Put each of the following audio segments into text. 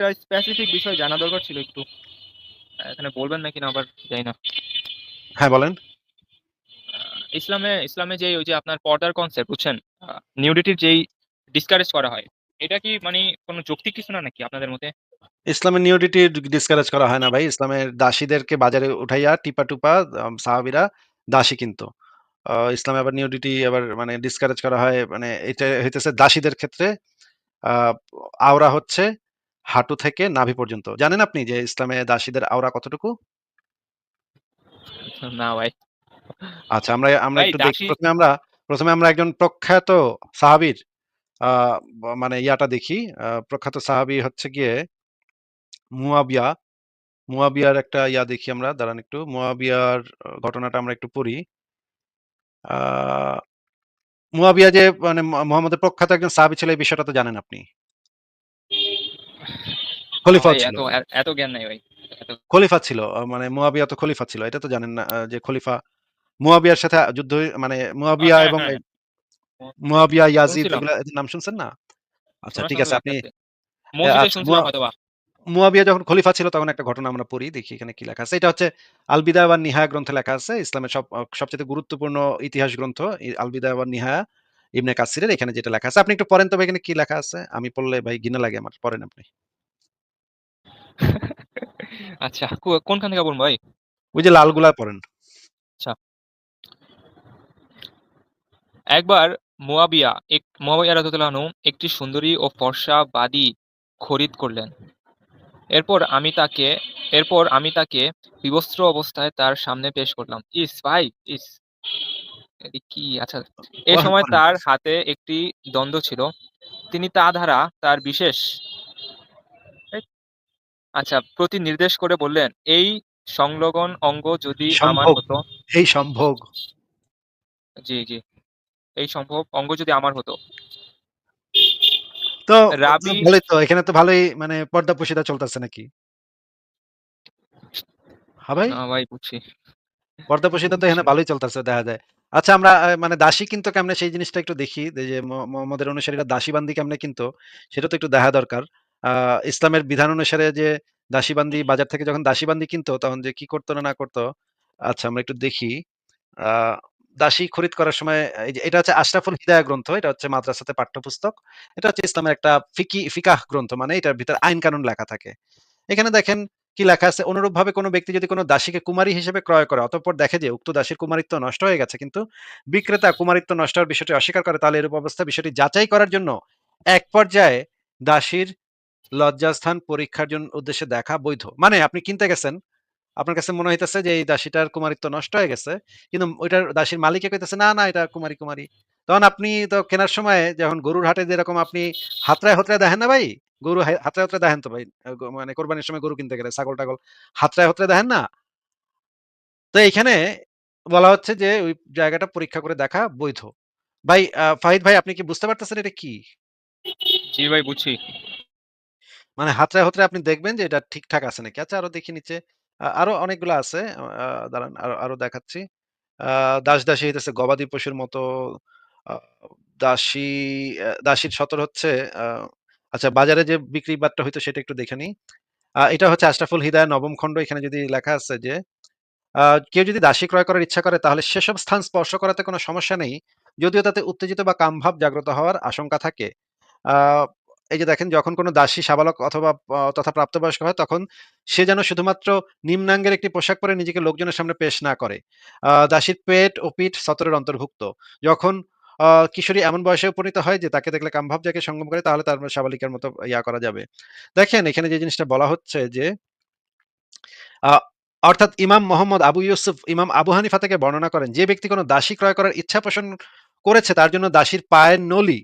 একটা স্পেসিফিক বিষয় জানা দরকার ছিল একটু। এখানে বলবেন নাকি না আবার জানি না। হ্যাঁ, বলেন। ইসলামে ইসলামে যে ওই যে আপনার পর্দার কনসেপ্ট বুঝছেন? নিউডিটির যেই ডিসকারেজ করা হয়, এটা কি মানে কোনো যৌক্তিক কিছু না নাকি আপনাদের মতে? ইসলামের নিউডিটি ডিসকারেজ করা হয় না ভাই। ইসলামের দাসীদেরকে বাজারে উঠাইয়া টিপা-টুপা সাহাবিরা দাসী কিন্তু ইসলামে আবার নিউডিটি আবার মানে ডিসকারেজ করা হয় মানে এটা হইতেছে দাসীদের ক্ষেত্রে আওরা হচ্ছে হাঁটু থেকে নাভি পর্যন্ত। জানেন আপনি যে ইসলামে দাসীদের আওরা কতটুকু? না ভাই। আচ্ছা আমরা আমরা একটু দেখি দাসী ১ম এ আমরা ১ম এ আমরা একজন প্রখ্যাত সাহাবীর মানে ইয়াটা দেখি। প্রখ্যাত সাহাবী হচ্ছে গিয়ে মুয়াবিয়া। মুয়াবিয়ার একটা ইয়া দেখি আমরা দাঁড়ান একটু। মুয়াবিয়ার ঘটনাটা আমরা একটু পড়ি। মুয়াবিয়া যে মানে মোহাম্মদের প্রখ্যাত একজন সাহাবি ছিল এই বিষয়টা তো জানেন আপনি। ভাই ছিল। এত জ্ঞান নাই ভাই। খলিফা ছিল। মানে মুয়াবিয়া তো খলিফা ছিল। এটা তো জানেন না যে খলিফা মুয়াবিয়ার সাথে যুদ্ধ মানে মুয়াবিয়া হ্যাঁ, এবং হ্যাঁ। মুয়াবিয়া, ইয়াজিদ এগুলা নাম শুনছেন না? আচ্ছা ঠিক আছে আপনি আচ্ছা। মুয়াবিয়া যখন খলিফা ছিল তখন একটা ঘটনা আমরা পড়ি। দেখি এখানে কি লেখা আছে। এটা হচ্ছে আল বিদায়া ওয়ান নিহায়া গ্রন্থে লেখা আছে। ইসলামের সব সবচেয়ে গুরুত্বপূর্ণ ইতিহাস গ্রন্থ আলবিদা ওয়ান নিহায়া ইবনে কাসিরের এখানে যেটা লেখা আছে। আপনি একটু পড়েন তো ভাই এখানে কি লেখা আছে? আমি পড়লে ভাই ঘৃণা লাগে আমার। পড়েন আপনি। আচ্ছা কোনখান থেকে পড়ব ভাই? ওই যে লালগুলা পড়েন। আচ্ছা। একবার মুয়াবিয়া এক মুয়াবিয়া রাদিয়াল্লাহু আনহু একটি সুন্দরী ও ফর্সা বাদী খরিদ করলেন। এরপর আমি তাকে এরপর আমি তাকে বিবস্ত্র অবস্থায় তার সামনে পেশ করলাম। ইস ভাই! ইস! কি? আচ্ছা। এ পড়েন, সময়। তার হাতে একটি দণ্ড ছিল। তিনি তা দ্বারা তার বিশেষ আচ্ছা প্রতি নির্দেশ করে বললেন, "এই সংলগ্ন অঙ্গ যদি আমার হতো" এই সম্ভোগ। জি, জি। এই সম্ভব অঙ্গ যদি আমার হতো। তো রাবি ভালোই তো এখানে তো ভালোই মানে পর্দা-প্রশিদা চলতেছে নাকি? হ্যাঁ ভাই? ভাই বুঝছি। পর্দা-প্রশিদা তো এখানে ভালোই চলতেছে দেখা যায়। আচ্ছা আমরা মানে দাসী কিনতো কেমনে সেই জিনিসটা একটু দেখি। যে মুহাম্মদের অনুসারীরা দাসী-বান্দী কেমনে কিনতো সেটা তো একটু দেখা দরকার। আ ইসলামের বিধান অনুসারে যে দাসী-বান্দী বাজার থেকে যখন দাসী-বান্দী কিনতো তখন যে কি করতো না, না করতো আচ্ছা আমরা একটু দেখি। আ দাসী খরিদ করার সময় এটা হচ্ছে আশরাফুল হিদায়াহ গ্রন্থ। এটা হচ্ছে মাদ্রাসাতে পাঠ্যপুস্তক। এটা হচ্ছে ইসলামের একটা ফিকি ফিকাহ গ্রন্থ। মানে এটার ভিতরে আইন-কানুন লেখা থাকে। এখানে দেখেন কি লেখা আছে, অনুরূপভাবে কোন ব্যক্তি যদি কোনো দাসীকে কুমারী হিসেবে ক্রয় করে অতঃপর দেখে যে উক্ত দাসীর কুমারিত্ব নষ্ট হয়ে গেছে কিন্তু বিক্রেতা কুমারিত্ব নষ্ট হওয়ার বিষয়টি অস্বীকার করে তাহলে এরূপ অবস্থা বিষয়টি যাচাই করার জন্য এক পর্যায়ে দাসীর লজ্জাস্থান পরীক্ষার জন্য উদ্দেশ্যে দেখা বৈধ। মানে আপনি কিনতে গেছেন, আপনার কাছে মনে হইতেছে যে এই দাসীটার কুমারিত্ব নষ্ট হয়ে গেছে। কিন্তু ওইটার দাসীর মালিকে কইতেছে, "না, না এটা কুমারী, কুমারী।" তখন আপনি তো কেনার সময় যখন গরুর হাটে যেরকম আপনি হাতড়ায়, হতড়ায় দেখেন না ভাই? গরু হে হাতড়ায়, দেখেন তো ভাই। মানে কোরবানির সময় গরু কিনতে গেলে ছাগল-টাগল হাতড়ায়, হতড়ায় দেখেন না? তো এইখানে বলা হচ্ছে যে ওই জায়গাটা পরীক্ষা করে দেখা বৈধ। ভাই ফাহিদ ভাই আপনি কি বুঝতে পারতেছেন এটা কি? জি ভাই বুঝছি। মানে হাতড়ায়, হতড়ায় আপনি দেখবেন যে এটা ঠিকঠাক আছে নাকি। আচ্ছা আরও দেখি নিচে। আরও অনেকগুলা আছে। দাঁড়ান আরও, আরও দেখাচ্ছি। আ দাস-দাসী হইতেছে গবাদি পশুর মতো। দাসী দাসীর সতর হচ্ছে আ আচ্ছা বাজারে যে বিক্রি বাট্টা হইতো সেটা একটু দেখে নিই। এটা হচ্ছে আশরাফুল হিদায়াহ নবম খণ্ড। এখানে যদি লেখা আছে যে কেউ যদি দাসী ক্রয় করার ইচ্ছা করে তাহলে সেসব স্থান স্পর্শ করাতে কোনো সমস্যা নেই। যদিও তাতে উত্তেজিত বা কামভাব জাগ্রত হওয়ার আশঙ্কা থাকে। এই যে দেখেন, যখন কোনো দাসী সাবালক অথবা তথা প্রাপ্তবয়স্ক হয়, তখন সে যেন শুধুমাত্র নিম্নাঙ্গের একটি পোশাক পরে নিজেকে লোকজনের সামনে পেশ না করে। দাসীর পেট ও পিঠ সতরের অন্তর্ভুক্ত। যখন কিশোরী এমন বয়সে উপনীত হয় যে তাকে দেখলে কামভাব জাগে সঙ্গম করে তাহলে তার সাবালিকার মতো ইয়া করা যাবে। দেখেন এখানে যে জিনিসটা বলা হচ্ছে যে অর্থাৎ ইমাম মোহাম্মদ আবু ইউসুফ ইমাম আবু হানিফা থেকে বর্ণনা করেন যে ব্যক্তি কোনো দাসী ক্রয় করার ইচ্ছা পোষণ করেছে তার জন্য দাসীর পায়ের নলি,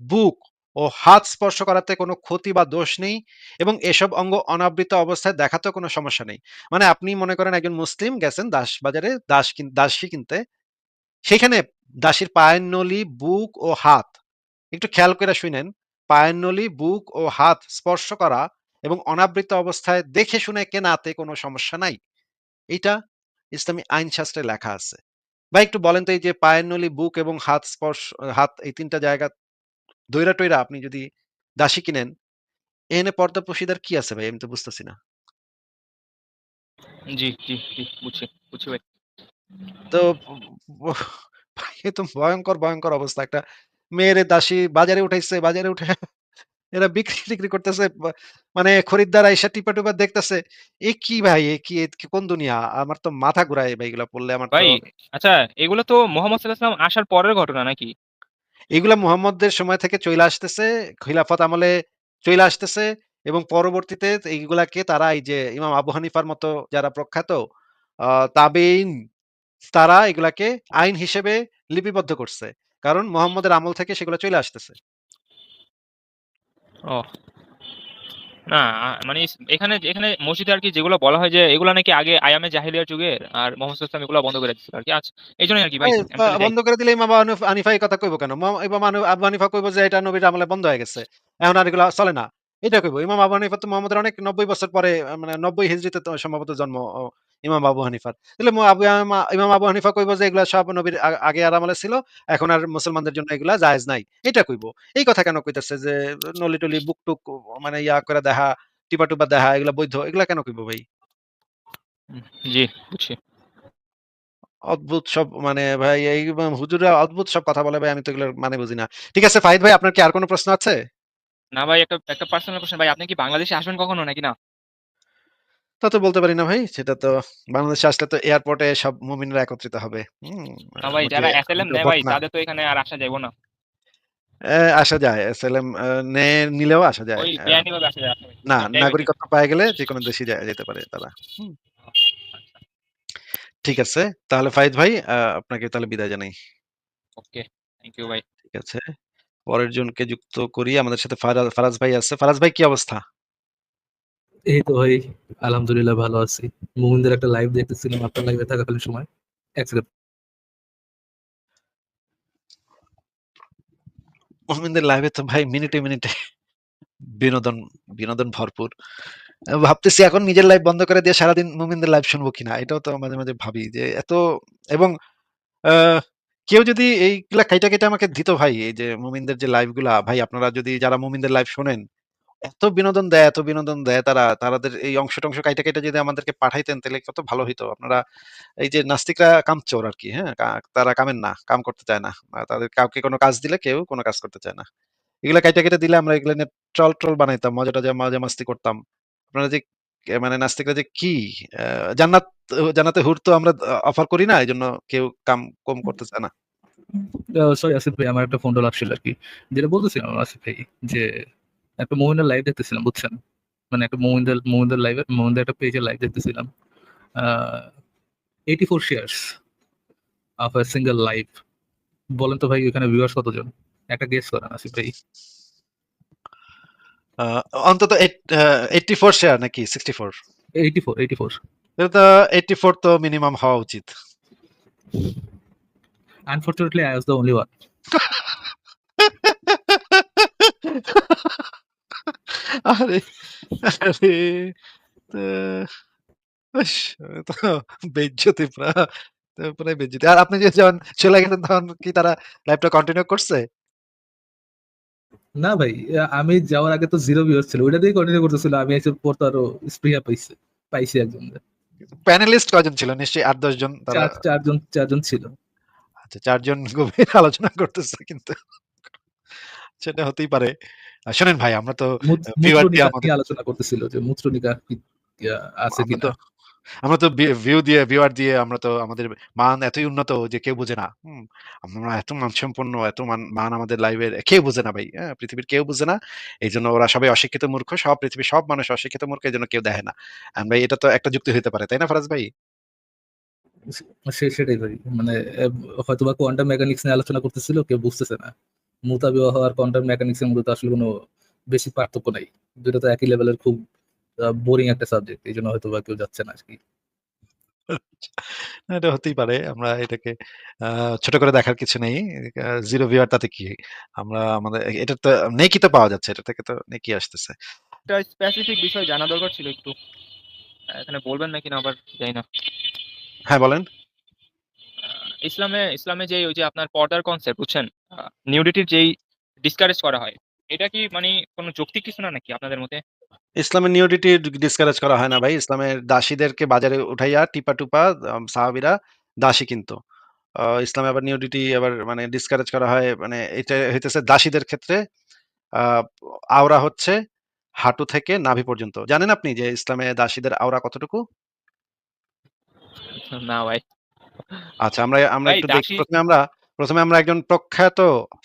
বুক ও হাত স্পর্শ করাতে কোনো ক্ষতি বা দোষ নেই এবং এসব অঙ্গ অনাবৃত অবস্থায় দেখাতেও কোনো সমস্যা নেই। মানে আপনি মনে করেন একজন মুসলিম গেছেন দাস বাজারে দাস দাসী কিনতে। সেখানে দাসীর পায়ের নলি, বুক ও হাত একটু খেয়াল কইরা শুইনেন। পায়ের নলি, বুক ও হাত স্পর্শ করা এবং অনাবৃত অবস্থায় দেখে শুনে কেনাতে কোনো সমস্যা নাই। এইটা ইসলামী আইন শাস্ত্রে লেখা আছে। ভাই একটু বলেন তো এই যে পায়ের নলি, বুক এবং হাত স্পর্শ হাত এই ৩ টা জায়গা ধইরা-টইরা আপনি যদি দাসী কিনেন এখানে পর্দাপ্রসিদার কি আছে ভাই? আমি তো বুঝতেছি না। জি, জি, জি। বুঝছি, বুঝছি ভাই। তো ব এ তো ভয়ংকর, ভয়ংকর অবস্থা। একটা মেয়েরে দাসী বাজারে উঠাইছে, বাজারে উঠাইয়া এরা বিক্রি-টিক্রি করতেছে। মানে খরিদ্দার আইসা টিপা-টিপা দেখতেছে। এ কি ভাই? এ কি এ কোন দুনিয়া? আমার তো মাথা ঘুরায় ভাই এগুলা পড়লে আমার তো ভাই, আচ্ছা এগুলো তো মোহাম্মদ সাল্লাল্লাহু আলাইহি ওয়াসাল্লাম আসার পরের ঘটনা নাকি? এগুলা মুহাম্মদদের সময় থেকে চইলা আসতেছে। খিলাফত আমলে চইলা আসতেছে এবং পরবর্তীতে এইগুলাকে তারা এই যে ইমাম আবু হানিফার মতো যারা প্রখ্যাত তাবেইন তারা এগুলাকে আইন হিসেবে লিপিবদ্ধ করছে। কারণ মুহাম্মদের আমল থেকে সেগুলা চইলা আসতেছে। ও। না মানে এখানে এখানে মসজিদে আরকি যেগুলো বলা হয় যে এগুলা নাকি আগে আইয়ামে জাহেলিয়ার যুগের আর মোহাম্মদ ওয়াসাল্লাম এগুলা বন্ধ করে দিছিল। আচ্ছা এইজন্যই আরকি ভাই এই আমি বা তাহলে যাই। বন্ধ করে দিলে ইমাম এই কথা কইব কেন? ইমাম আবু হানিফা কইব যে এটা নবীর আমলে বন্ধ হয়ে গেছে। এখন আর এগুলা চলে না। এটা কইব। ইমাম আবু হানিফা তো মুহাম্মদের অনেক ৯০ বছর পরে মানে ৯০ হিজরিতে তো সম্ভবত জন্ম ইমাম আবু হানিফার। তাহলে ইমাম আবু হানিফা কইব যে এগুলা সব নবীর আগে আর আমলে ছিল। এখন আর মুসলমানদের জন্য এগুলা জায়েজ নাই। এটা কইব। এই কথা কেন কইতেছে যে নলি-টলি বুক-টুক মানে ইয়া করে দেখা, টিপা-টুপা দেখা এগুলা বৈধ। এগুলা কেন কইব ভাই? জি বুঝছি। অদ্ভুত সব মানে ভাই এই ম হুজুররা অদ্ভুত সব কথা বলে ভাই আমি তো এগুলোর মানে বুঝি না। ঠিক আছে ফাহিদ ভাই আপনার কি আর কোন প্রশ্ন আছে? না ভাই একটা একটা পার্সোনাল কোয়েশ্চেন ভাই আপনি কি বাংলাদেশে আসবেন কখনো নাকি না? তা তো বলতে পারি না ভাই। সেটা তো বাংলাদেশে আসলে তো এয়ারপোর্টে সব মুমিনরা একত্রিত হবে। হুম? না ভাই যারা তো নেয় ভাই তাদের তো এখানে আর আসা যাইব না। আসা যায়। আ নে নিলেও আসা যায়। ওই অ্যা বেআইনিভাবে আসা যায়। না, নাগরিকত্ব পায়ে গেলে যেকোনো দেশেই যা যেতে পারে তারা। ঠিক আছে। তাহলে ফাহিদ ভাই আপনাকে তাহলে বিদায় জানাই। ওকে। থ্যাংক ইউ ভাই। ঠিক আছে। পরের জনকে যুক্ত করি। আমাদের সাথে ফারা ফারাজ ভাই আছে। ফারাজ ভাই কি অবস্থা? এই তো ভাই আলহামদুলিল্লাহ ভালো আছি। মুমিনদের একটা লাইভ দেখতেছিলাম আপনার লাইভে থাকাকালীন সময়। ১ সেকেন্ড। মুমিনদের লাইভে তো ভাই মিনিটে, মিনিটে বিনোদন, বিনোদন ভরপুর। ভাবতেছি এখন নিজের লাইভ বন্ধ করে দিয়ে সারাদিন মুমিনদের লাইভ শুনব কিনা? এটাও তো মাঝে, মাঝে ভাবি যে এত এবং কেউ যদি এইগুলা কাইটা, কাইটা আমাকে দিত ভাই এই যে মুমিনদের যে লাইভগুলা ভাই আপনারা যদি যারা মুমিনদের লাইভ শোনেন, এত বিনোদন দেয়, এত বিনোদন দেয় তারা, তাদের এই অংশ-টংশ কাইটা, কাইটা যদি আমাদেরকে পাঠাইতেন তাইলে কত ভালো হইতো। আপনারা এই যে নাস্তিকরা কামচোর আরকি, হ্যাঁ? তারা কামের না, কাম করতে চায় না। তাদের কাউকে কোন কাজ দিলে কেউ কোন কাজ করতে চায় না। এগুলা কাইটা, কাইটা দিলে আমরা এগুলা নিয়ে ট্রল-ট্রল বানাইতাম, মজা-টজা মজা-মাস্তি করতাম। আপনারা যে মানে নাস্তিকরা যে কি জান্নাত জান্নাতে হুর তো আমরা অফার করি না। এই জন্য কেউ কাম কম করতে চায় না। সরি আসিফ ভাই আমার একটা ফোন কল আসছিল আরকি। যেটা বলতেছিলাম আসিফ ভাই যে একটা মুমিনের লাইভ দেখতেছিলাম বুঝছেন? মানে একটা মুমিনদের মুমিনদের লাইভে মুমিনদের একটা পেজে লাইভ দেখতেছিলাম। A 84 shares of a single live. বলেন তো ভাই ওখানে ভিউয়ার্স কতজন? একটা গেস করেন আসিফ ভাই। অন্তত এইট আ 84 শেয়ার নাকি 64? 84, 84 এটা তো 84 তো মিনিমাম হওয়া উচিত। Unfortunately, I was the only one. আরে, আরে তো ইস! তো বেইজ্জতি পুরা, তো পুরাই বেইজ্জতি। আর আপনি যে যখন চলে তখন কি তারা লাইভটা কন্টিনিউ করছে? না ভাই, আ আমি যাওয়ার আগে তো 0 ভিউয়ার্স ছিল। ওইটা দিয়েই কন্টিনিউ করতেছিল। আমি আসার পর তো আরও স্পৃহা পাইছে পাইছি একজনরে। প্যানেলিস্ট কয়জন ছিল? নিশ্চয়ই ৮-১০ জন তারা ৪ ৪ জন ৪ জন ছিল। আচ্ছা ৪ জন গভীর আলোচনা করতেছে কিন্তু সেটা হতেই পারে। শোনেন ভাই আমরা তো ভিউয়ার দিয়ে আমাদের আলোচনা করতেছিল যে মূত্রনিকা আছে আমরা কিনা? আমরা তো ভিউ দিয়ে ভিউয়ার দিয়ে আমরা তো আমাদের মান এতই উন্নত যে কেউ বুঝে না। আমরা এত মানসম্পন্ন, এত মান মান আমাদের লাইভের কেউ বুঝে না ভাই। হ্যাঁ? পৃথিবীর কেউ বুঝে না। এই জন্য ওরা সবাই অশিক্ষিত মূর্খ। সব পৃথিবীর সব মানুষ অশিক্ষিত মূর্খ এজন্য কেউ দেখে না। ভাই এটা তো একটা যুক্তি হইতে পারে। তাই না ফারাজ ভাই? সেটাই ভাই। মানে এব হয়তোবা কোয়ান্টাম মেকানিক্স নিয়ে আলোচনা করতেছিল কেউ বুঝতেছে না। মুতাবিওয়াহ আর কোয়ান্টাম মেকানিক্স এর মধ্যে তো আসলে কোনো বেশি পার্থক্য নাই। ২ টা তো একই লেভেলের খুব বোরিং একটা সাবজেক্ট। এজন্য হয়তোবা কেউ যাচ্ছে না। এটা হতেই পারে। আমরা এটাকে ছোট করে দেখার কিছু নেই। 0 ভিউয়ার তাতে কি? আমরা আমাদের এটা তো নেকি তো পাওয়া যাচ্ছে। এটা থেকে তো নেকি আসতেছে। একটা স্পেসিফিক বিষয় জানা দরকার ছিল একটু। এখানে বলবেন নাকি না আবার জানি না। হ্যাঁ বলেন। ইসলামে ইসলামে যে ওই যে আপনার পর্দার কনসেপ্ট বুঝছেন? নিউডিটির যেই ডিসকারেজ করা হয়। এটা কি মানে কোনো যৌক্তিক কিছু না নাকি আপনাদের মতে? ইসলামের নিউডিটি ডিসকারেজ করা হয় না ভাই। ইসলামের দাসীদেরকে বাজারে উঠাইয়া টিপা-টুপা সাহাবিরা দাসী কিন্তু ইসলামে আবার নিউডিটি আবার মানে ডিসকারেজ করা হয় মানে এটা হইতেছে দাসীদের ক্ষেত্রে আওরা হচ্ছে হাঁটু থেকে নাভি পর্যন্ত। জানেন আপনি যে ইসলামে দাসীদের আওরা কতটুকু? না ভাই। আচ্ছা আমরা আমরা একটু দেখি। দাসী ১ম এ আমরা ১ম এ আমরা একজন প্রখ্যাত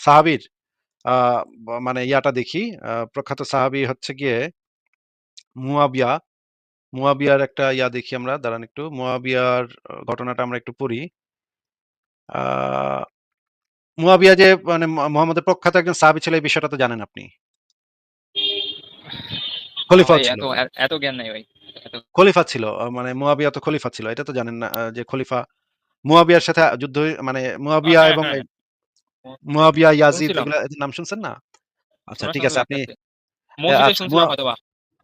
সাহাবীর মানে ইয়াটা দেখি। প্রখ্যাত সাহাবী হচ্ছে গিয়ে মুয়াবিয়া। মুয়াবিয়ার একটা ইয়া দেখি আমরা। দাঁড়ান একটু। মুয়াবিয়ার ঘটনাটা আমরা একটু পড়ি। মুয়াবিয়া যে মানে মুহাম্মদের প্রখ্যাত একজন সাহাবী ছিল এই বিষয়টা তো জানেন আপনি। ভাই ছিল। এত জ্ঞান নাই ভাই। খলিফা ছিল। মানে মুয়াবিয়া তো খলিফা ছিল। এটা তো জানেন না যে খলিফা মুয়াবিয়ার সাথে যুদ্ধ হয়ে মানে মুয়াবিয়া হ্যাঁ, এবং হ্যাঁ। Muawiya, Yazid. নাম শুনছেন না? আচ্ছা ঠিক আছে আপনি আচ্ছা।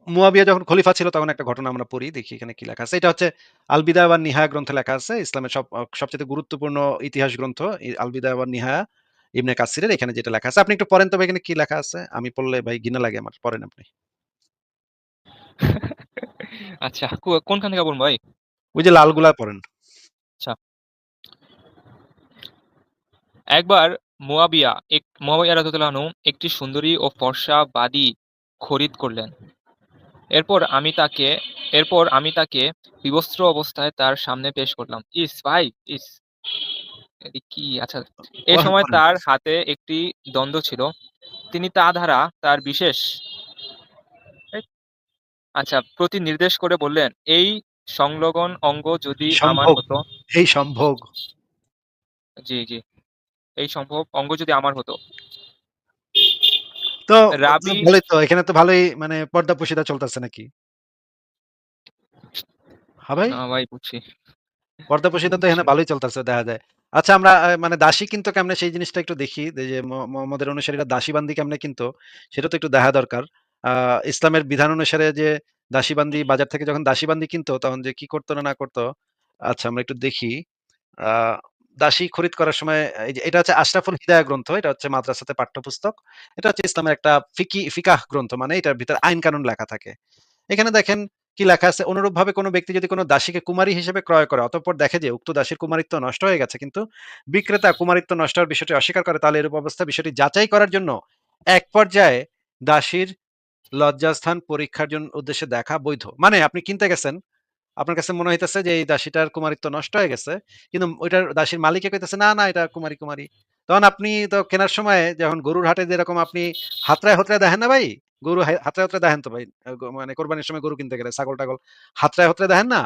মুয়াবিয়া যখন খলিফা ছিল তখন একটা ঘটনা আমরা পড়ি। দেখি এখানে কি লেখা আছে। এটা হচ্ছে আল বিদায়া ওয়ান নিহায়া গ্রন্থে লেখা আছে। ইসলামের সব আ সবচাইতে গুরুত্বপূর্ণ ইতিহাস গ্রন্থ আলবিদা ওয়ান নিহায়া ইবনে কাসিরের এখানে যেটা লেখা আছে। আপনি একটু পড়েন তবে এখানে কি লেখা আছে? আমি পড়লে ভাই ঘৃণা লাগে আমার। পড়েন আপনি। আচ্ছা কোনখান থেকে পড়ব ভাই? ওই যে লালগুলা পড়েন। আচ্ছা। একবার মুয়াবিয়া এক মুয়াবিয়া রাদিয়াল্লাহু একটি সুন্দরী ও ফর্সা বাদী খরিদ করলেন। এরপর আমি তাকে এরপর আমি তাকে বিবস্ত্র অবস্থায় তার সামনে পেশ করলাম। ইস ভাই! ইস! কি? আচ্ছা। এ সময় তার হাতে একটি দ্বন্দ্ব ছিল। তিনি তা দ্বারা তার বিশেষ আচ্ছা প্রতি নির্দেশ করে বললেন, "এই সংলগ্ন অঙ্গ যদি আমার হতো" এই সম্ভোগ। জি, জি। এই সম্ভব অঙ্গ যদি আমার হতো। তো রাবি ভালোই তো এখানে তো ভালোই মানে পর্দা-পর্শিদা চলতেছে নাকি? হ্যাঁ ভাই? না ভাই বুঝছি। পর্দা-পর্শিদা তো এখানে ভালোই চলতেছে দেখা যায়। আচ্ছা আমরা মানে দাসী কিনতো কেমনে সেই জিনিসটা একটু দেখি। যে মুহাম্মদের অনুসারীরা দাসী-বান্দি কেমনে কিনতো সেটা তো একটু দেখা দরকার। ইসলামের বিধান অনুসারে যে দাসী-বান্দি বাজার থেকে যখন দাসী-বান্দি কিনতো তখন যে কি করতো না, না করতো আচ্ছা আমরা একটু দেখি। দাসী খরিদ করার সময় এটা হচ্ছে আশরাফুল হিদায়া গ্রন্থ। এটা হচ্ছে মাদ্রাসাতে পাঠ্যপুস্তক। এটা হচ্ছে ইসলামের একটা ফিকি ফিকাহ গ্রন্থ মানে এটার ভিতরে আইন-কানুন লেখা থাকে। এখানে দেখেন কি লেখা আছে, অনুরূপভাবে কোন ব্যক্তি যদি কোন দাসীকে কুমারী হিসেবে ক্রয় করে অতঃপর দেখে যে উক্ত দাসীর কুমারিত্ব নষ্ট হয়ে গেছে কিন্তু বিক্রেতা কুমারিত্ব নষ্ট হওয়ার বিষয়টি অস্বীকার করে তাহলে এরূপ অবস্থা বিষয়টি যাচাই করার জন্য এক পর্যায়ে দাসীর লজ্জাস্থান পরীক্ষার জন্য উদ্দেশ্যে দেখা বৈধ। মানে আপনি কিনতে গেছেন, আপনার কাছে মনে হইতেছে যে এই দাসীটার কুমারিত্ব নষ্ট হয়ে গেছে। কিন্তু ওইটার দাসীর মালিকে কইতেছে, "না, না এটা কুমারী, কুমারী।" তখন আপনি তো কেনার সময় যখন গরুর হাটে যেরকম আপনি হাতড়ায়, হাতড়ায় দেখেন না ভাই? গরু হাই হাতড়ায়, হাতড়ায় দেখেন তো ভাই। মানে কোরবানির সময় গরু কিনতে গেলে ছাগল-টাগল হাতড়ায়, হাতড়ায় দেখেন না?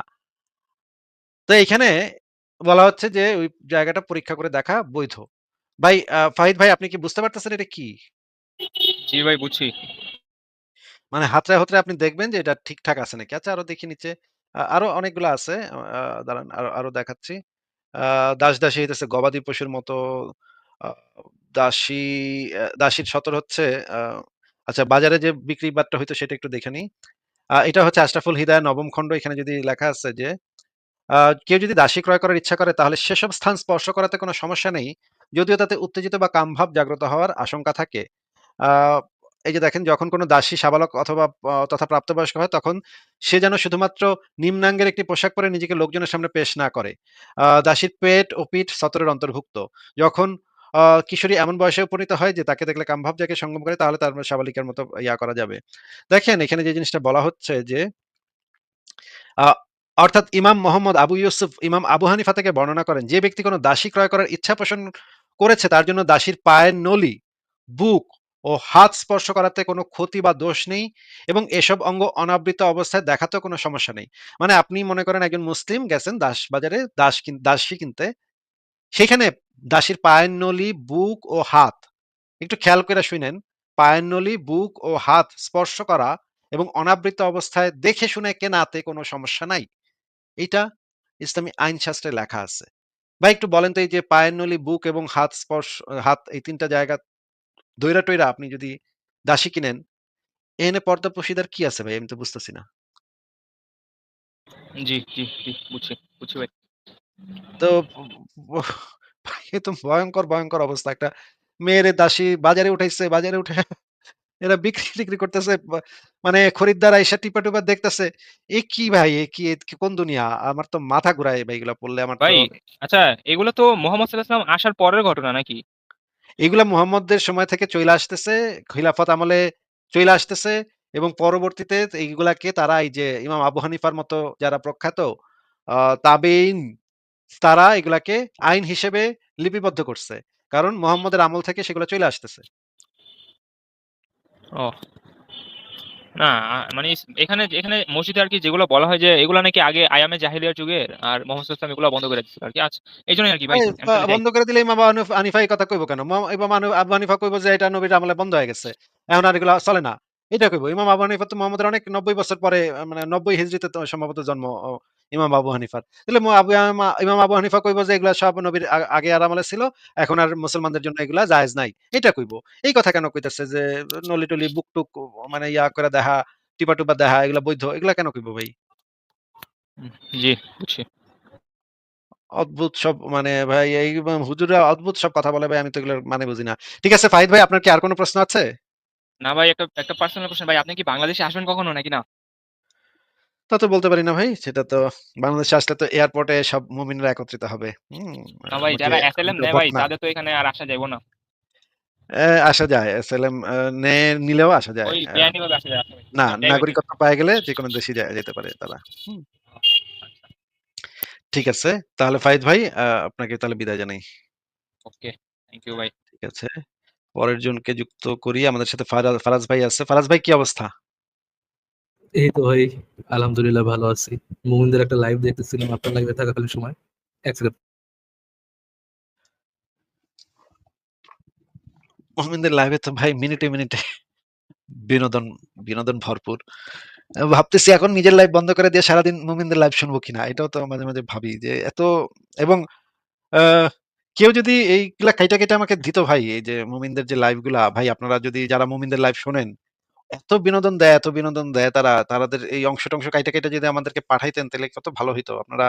তো এইখানে বলা হচ্ছে যে ওই জায়গাটা পরীক্ষা করে দেখা বৈধ। ভাই ফাহিদ ভাই আপনি কি বুঝতে পারতেছেন এটা কি? জি ভাই বুঝছি। মানে হাতরায় হাতড়ায় আপনি দেখবেন যে এটা ঠিকঠাক আছে নাকি। আচ্ছা আরও দেখি নিচে। আরও অনেকগুলা আছে। দাঁড়ান আরও, আরও দেখাচ্ছি। দাস-দাসী হইতেছে গবাদি পশুর মতো দাসী দাসীর সতর হচ্ছে আচ্ছা বাজারে যে বিক্রি বাট্টা হইতো সেটা একটু দেখে নিই। এটা হচ্ছে আশরাফুল হিদায়া নবম খণ্ড। এখানে যদি লেখা আছে যে কেউ যদি দাসী ক্রয় করার ইচ্ছা করে তাহলে সেসব স্থান স্পর্শ করাতে কোনো সমস্যা নেই। যদিও তাতে উত্তেজিত বা কামভাব জাগ্রত হওয়ার আশঙ্কা থাকে। আ এই যে দেখেন যখন কোনো দাসী সাবালক অথবা তথা প্রাপ্তবয়স্ক হয় তখন সে যেন শুধুমাত্র নিম্নাঙ্গের একটি পোশাক পরে নিজেকে লোকজনের সামনে পেশ না করে। দাসীর পেট ও পিঠ সতরের অন্তর্ভুক্ত। যখন কিশোরী এমন বয়সে উপনীত হয় যে তাকে দেখলে কামভাব যাকে সঙ্গম করে তাহলে তার সাবালিকার মতো ইয়া করা যাবে। দেখেন এখানে যে জিনিসটা বলা হচ্ছে যে অর্থাৎ ইমাম মোহাম্মদ আবু ইউসুফ ইমাম আবু হানিফা থেকে বর্ণনা করেন যে ব্যক্তি কোনো দাসী ক্রয় করার ইচ্ছা পোষণ করেছে তার জন্য দাসীর পায়ের নলি, বুক ও হাত স্পর্শ করাতে কোনো ক্ষতি বা দোষ নেই এবং এসব অঙ্গ অনাবৃত অবস্থায় দেখাতেও কোনো সমস্যা নেই। মানে আপনি মনে করেন একজন মুসলিম গেছেন দাস বাজারে দাস দাসী কিনতে। সেখানে দাসীর পায়ের নলি, বুক ও হাত একটু খেয়াল কইরা শুইনেন। পায়ের নলি, বুক ও হাত স্পর্শ করা এবং অনাবৃত অবস্থায় দেখে শুনে কেনাতে কোনো সমস্যা নাই। এটা ইসলামী আইন শাস্ত্রে লেখা আছে। ভাই একটু বলেন তো এই যে পায়ের নলি, বুক এবং হাত স্পর্শ হাত এই ৩ টা জায়গা ধইরা-টইরা আপনি যদি দাসী কিনেন, এখানে পর্দা-পর্শিদার কি আছে ভাই? আমি তো বুঝতেছি না। জি, জি, জি বুঝছি, বুঝছি ভাই। তো ভাই তো ভয়ংকর, ভয়ংকর অবস্থা। একটা মেয়েরে দাসী বাজারে উঠাইছে, বাজারে উঠাইয়া এরা বিক্রি-টিক্রি করতেছে মানে খরিদ্দার আইসা টিপা-টিপা দেখতেছে। এ কি ভাই? এ কি কোন দুনিয়া? আমার তো মাথা ঘুরায় ভাই এগুলা পড়লে আমার ভাই আচ্ছা এগুলো তো মোহাম্মদ সাল্লাল্লাহু আলাইহি আসার পরের ঘটনা নাকি? এগুলা মুহাম্মদদের সময় থেকে চলে আসতেছে, খিলাফত আমলে চলে আসতেছে এবং পরবর্তীতে এইগুলাকে তারা এই যে ইমাম আবু হানিফার মতো যারা প্রখ্যাত তাবেইন তারা এগুলাকে আইন হিসেবে লিপিবদ্ধ করছে। কারণ মোহাম্মদের আমল থেকে সেগুলো চলে আসতেছে। ও। না মানে এখানে এখানে মসজিদে আরকি যেগুলো বলা হয় যে এগুলা নাকি আগে আয়ামে জাহিলিয়ার যুগের আর মোহাম্মদ ইসলাম এগুলো বন্ধ করে দিছিল আর কি এইজন্যই এই জন্য আর কি ভাই বন্ধ করে দিলে ইমাম আনিফাই কথা কইব কেন? ইমাম আবু হানিফা কইব যে এটা নবীর আমলে বন্ধ হয়ে গেছে। এখন আর এগুলা চলে না। এটা কইব। ইমাম আবু হানিফা তো মোহাম্মদের অনেক ৯০ বছর পরে মানে ৯০ হিজরিতে তো সম্ভবত জন্ম ইমাম আবু হানিফার। তাহলে ইমাম আবু হানিফা কইব যে এগুলা সব নবীর আগে আর আমলে ছিল। এখন আর মুসলমানদের জন্য এগুলা জায়েজ নাই। এটা কইব। এই কথা কেন কইতেছে যে নলি-টলি বুক-টুক মানে ইয়া করে দেখা, টিপা-টুপা দেখা এগুলা বৈধ। এগুলা কেন কইব ভাই? জি বুঝছি। অদ্ভুত সব মানে ভাই এই হুজুররা অদ্ভুত সব কথা বলে ভাই আমি তো এগুলোর মানে বুঝি না। ঠিক আছে ফাহিদ ভাই আপনার কি আর কোনো প্রশ্ন আছে? না ভাই একটা একটা পার্সোনাল কোয়েশ্চেন ভাই আপনি কি বাংলাদেশে আসবেন কখনো নাকি না? তা তো বলতে পারি না ভাই। সেটা তো বাংলাদেশে আসলে তো এয়ারপোর্টে সব মুমিনরা একত্রিত হবে। না ভাই যারা অ্যাসাইলাম নেয় ভাই তাদের তো এখানে আর আসা যাইব না। আসা যায়। এসএলএম নে নিলেও আসা যায়। না। নাগরিকত্ব পায়ে গেলে যেকোনো দেশেই যা যেতে পারে তারা। ঠিক আছে। তাহলে ফাহিদ ভাই আপনাকে তাহলে বিদায় জানাই। ওকে। থ্যাংক ইউ ভাই। ঠিক আছে। পরের জনকে যুক্ত করি। আমাদের সাথে ফারা ফারাজ ভাই আছে। ফারাজ ভাই কি অবস্থা? এই তো ভাই আলহামদুলিল্লাহ ভালো আছি। মুমিনদের একটা লাইভ দেখতেছিলাম আপনার লাইভে থাকাকালীন সময়। ১ সেকেন্ড। মুমিনদের লাইভে তো ভাই মিনিটে, মিনিটে বিনোদন, বিনোদন ভরপুর। ভাবতেছি এখন নিজের লাইভ বন্ধ করে দিয়ে সারাদিন মুমিনদের লাইভ শুনব কিনা? এটাও তো মাঝে, মাঝে ভাবি যে এত এবং কেউ যদি এইগুলা কাইটা, কাইটা আমাকে দিত ভাই এই যে মুমিনদের যে লাইভগুলা ভাই আপনারা যদি যারা মুমিনদের লাইভ শোনেন, এত বিনোদন দেয়, এত বিনোদন দেয় তারা, তাদের এই অংশ-টংশ কাইটা, কাইটা যদি আমাদেরকে পাঠাইতেন তাইলে কত ভালো হইতো। আপনারা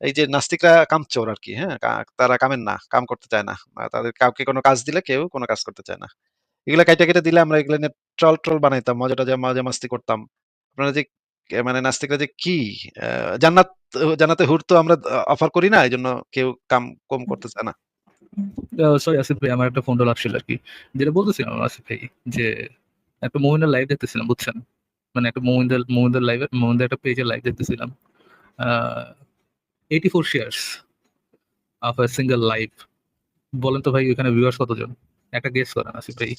এই যে নাস্তিকরা কামচোর আরকি, হ্যাঁ? তারা কামের না, কাম করতে চায় না। তাদের কাউকে কোন কাজ দিলে কেউ কোন কাজ করতে চায় না। এগুলা কাইটা, কাইটা দিলে আমরা এগুলা নিয়ে ট্রল-ট্রল বানাইতাম, মজা-টজা মজা-মাস্তি করতাম। আপনারা যে মানে নাস্তিকরা যে কি জান্নাত জান্নাতে হুর তো আমরা অফার করি না। এই জন্য কেউ কাম কম করতে চায় না। সরি আসিফ ভাই আমার একটা ফোন কল আসছিল আরকি। যেটা বলতেছিলাম আসিফ ভাই যে একটা মুমিনের লাইভ দেখতেছিলাম বুঝছেন? মানে একটা মুমিনদের মুমিনদের লাইভে মুমিনদের একটা পেজে লাইভ দেখতেছিলাম। A 84 shares of a single live. বলেন তো ভাই ওখানে ভিউয়ার্স কতজন? একটা গেস করেন আসিফ ভাই।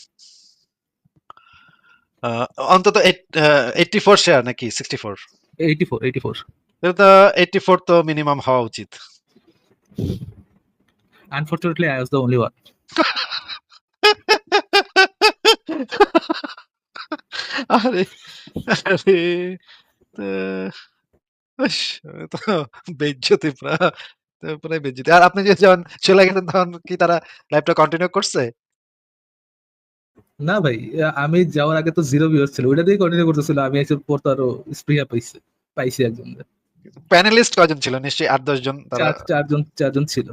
অন্তত এইট আ 84 শেয়ার নাকি 64? 84, 84 তাহলে তো 84 তো মিনিমাম হওয়া উচিত। I was the only one. আরে, আরে তো বেইজ্জতি পুরা, তো পুরাই। আর আপনি যে যখন চলে গেছেন তখন কি তারা লাইভটা কন্টিনিউ করছে? না ভাই, আ আমি যাওয়ার আগে তো 0 ভিউয়ার্স ছিল। ওইটা দিয়েই কন্টিনিউ করতেছিল। আমি আইসার পর তো আরও স্পৃহা পাইছি পাইছি একজনরে। প্যানেলিস্ট কয়জন ছিল? নিশ্চয়ই ৮-১০ জন তারা ৪ ৪ জন ৪ জন ছিল।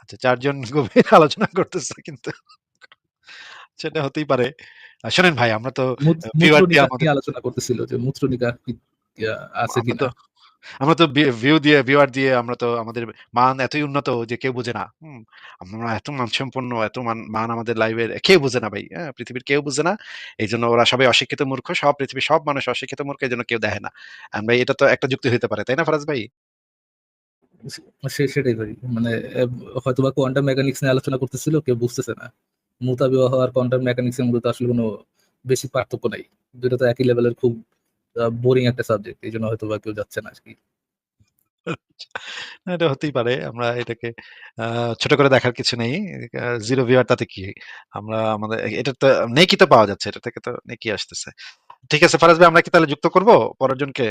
আচ্ছা ৪ জন গভীর আলোচনা করতেছে কিন্তু সেটা হতেই পারে। শোনেন ভাই আমরা তো আলোচনা করতেছিল যে মূত্রনিকা আছে কিনা? আমরা তো ভিউ দিয়ে ভিউয়ার দিয়ে আমরা তো আমাদের মান এতই উন্নত যে কেউ বুঝে না। আমরা এত মানসম্পন্ন, এত মান আমাদের লাইভের কেউ বুঝে না ভাই। হ্যাঁ? পৃথিবীর কেউ বুঝে না। এইজন্য ওরা সবাই অশিক্ষিত মূর্খ। সব পৃথিবীর সব মানুষ অশিক্ষিত মূর্খ এজন্য কেউ দেখে না। ভাই এটা তো একটা যুক্তি হইতে পারে। তাই না ফরাজ ভাই? সেটাই ভাই। মানে হয়তোবা কোয়ান্টাম মেকানিক্স নিয়ে আলোচনা করতেছিল কেউ বুঝতেছে না। মুতা আর কোয়ান্টাম মেকানিক্স এর মধ্যে তো আসলে কোনো বেশি পার্থক্য নাই। ২ টা তো একই লেভেলের খুব বোরিং একটা সাবজেক্ট। এইজন্য হয়তোবা কেউ যাচ্ছে না আরকি। এটা হতেই পারে। আমরা এটাকে ছোট করে দেখার কিছু নেই। 0 ভিউয়ার তাতে কি? আমরা আমাদের, এটা তো নেকি তো পাওয়া যাচ্ছে। এটা থেকে তো নেকি আসতেছে। ঠিক আছে, ফারাজ ভাই, আমরা কি তাহলে যুক্ত করব পরের জনকে?